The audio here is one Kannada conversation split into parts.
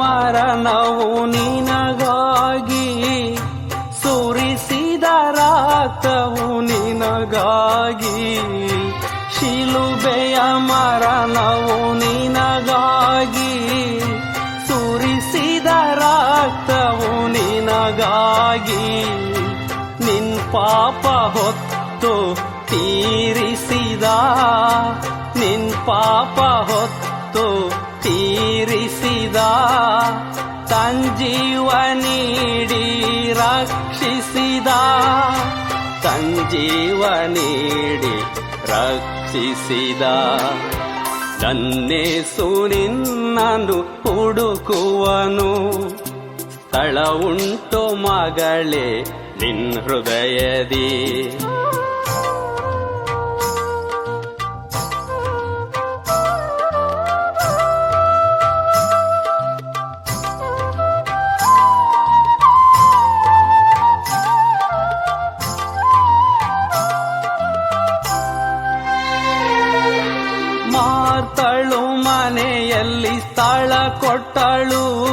ಮರಣವು ನಿನಗಾಗಿ ಸುರಿಸಿದ ರಾತವು ನಿನಗಾಗಿ. ಶಿಲುಬೆಯ ಮರಣವು ನಿನಗಾಗಿ ಸುರಿಸಿದ ರಾತವು ನಿನಗಾಗಿ. ನಿನ್ ಪಾಪ ಹೊತ್ತು ತೀರಿಸಿದ, ನಿನ್ ಪಾಪ ಹೊತ್ತು ತಂಜೀವ ನೀಡಿ ರಕ್ಷಿಸಿದ. ಸಂಜೀವ ನೀಡಿ ರಕ್ಷಿಸಿದ. ನನ್ನೇ ಸುನಿನ್ನನು ಹುಡುಕುವನು. ಸ್ಥಳ ಉಂಟು ಮಗಳೇ ನಿನ್ ಹೃದಯದಿ. ಮಾರ್ತಳು ಮನೆಯಲ್ಲಿ ಸ್ಥಳ ಕೊಟ್ಟಳು.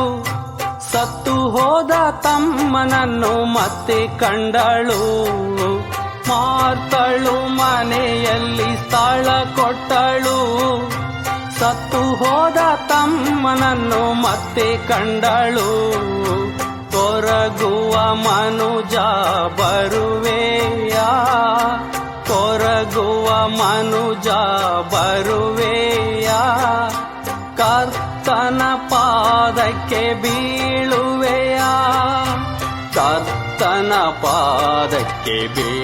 ಸತ್ತು ಹೋದ ತಮ್ಮನನ್ನು ಮತ್ತೆ ಕಂಡಳು. ಮಾರ್ತಳು, ಮನೆಯಲ್ಲಿ ಸ್ಥಳ ಕೊಟ್ಟಳು. ಸತ್ತು ಹೋದ ತಮ್ಮನನ್ನು ಮತ್ತೆ ಕಂಡಳು. ಕೊರಗುವ ಮನುಜ ಬರುವೆಯ? ಕೊರಗುವ ಮನುಜ ಬರುವೆಯಾ ಪಾದಕ್ಕೆ ಬೀಳುವೆಯಾ? ಕರ್ತನ ಪಾದಕ್ಕೆ ಬೀ